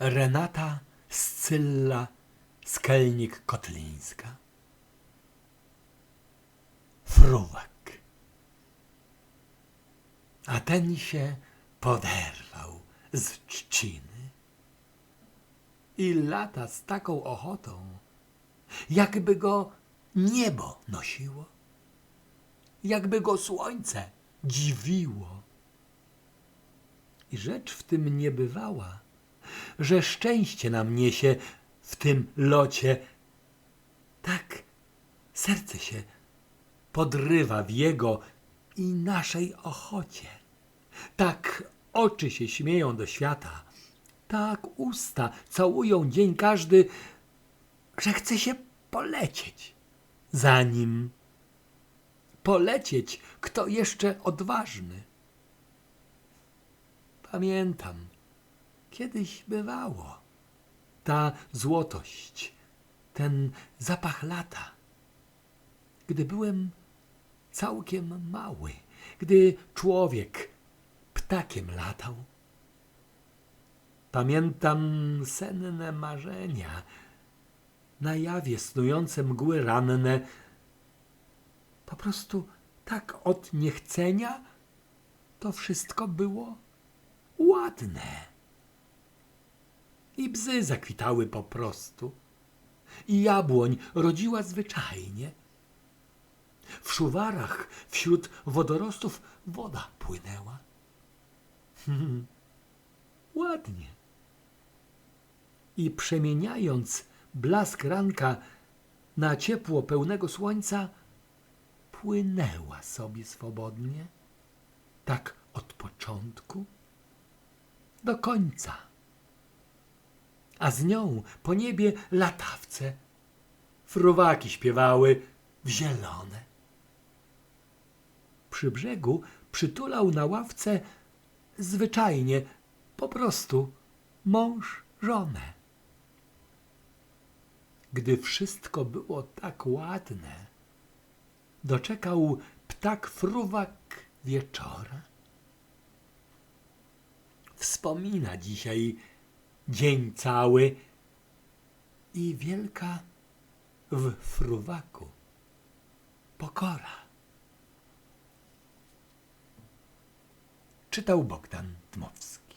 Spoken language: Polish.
Renata Scylla Skelnik-Kotlińska. Fruwak. A ten się poderwał z trzciny i lata z taką ochotą, jakby go niebo nosiło, jakby go słońce dziwiło. I rzecz w tym nie bywała, że szczęście nam niesie w tym locie. Tak serce się podrywa w jego i naszej ochocie. Tak oczy się śmieją do świata, tak usta całują dzień każdy, że chce się polecieć. Zanim polecieć, kto jeszcze odważny. Pamiętam, kiedyś bywało. Ta złotość, ten zapach lata. Gdy byłem całkiem mały, gdy człowiek ptakiem latał. Pamiętam senne marzenia, na jawie snujące mgły ranne, po prostu tak od niechcenia to wszystko było ładne. I bzy zakwitały po prostu, i jabłoń rodziła zwyczajnie. W szuwarach wśród wodorostów woda płynęła. Ładnie. I przemieniając blask ranka na ciepło pełnego słońca, płynęła sobie swobodnie, tak od początku do końca. A z nią po niebie latawce, fruwaki śpiewały w zielone. Przy brzegu przytulał na ławce zwyczajnie, po prostu mąż żonę. Gdy wszystko było tak ładne, doczekał ptak fruwak wieczora. Wspomina dzisiaj dzień cały i wielka w fruwaku pokora. Czytał Bogdan Dmowski.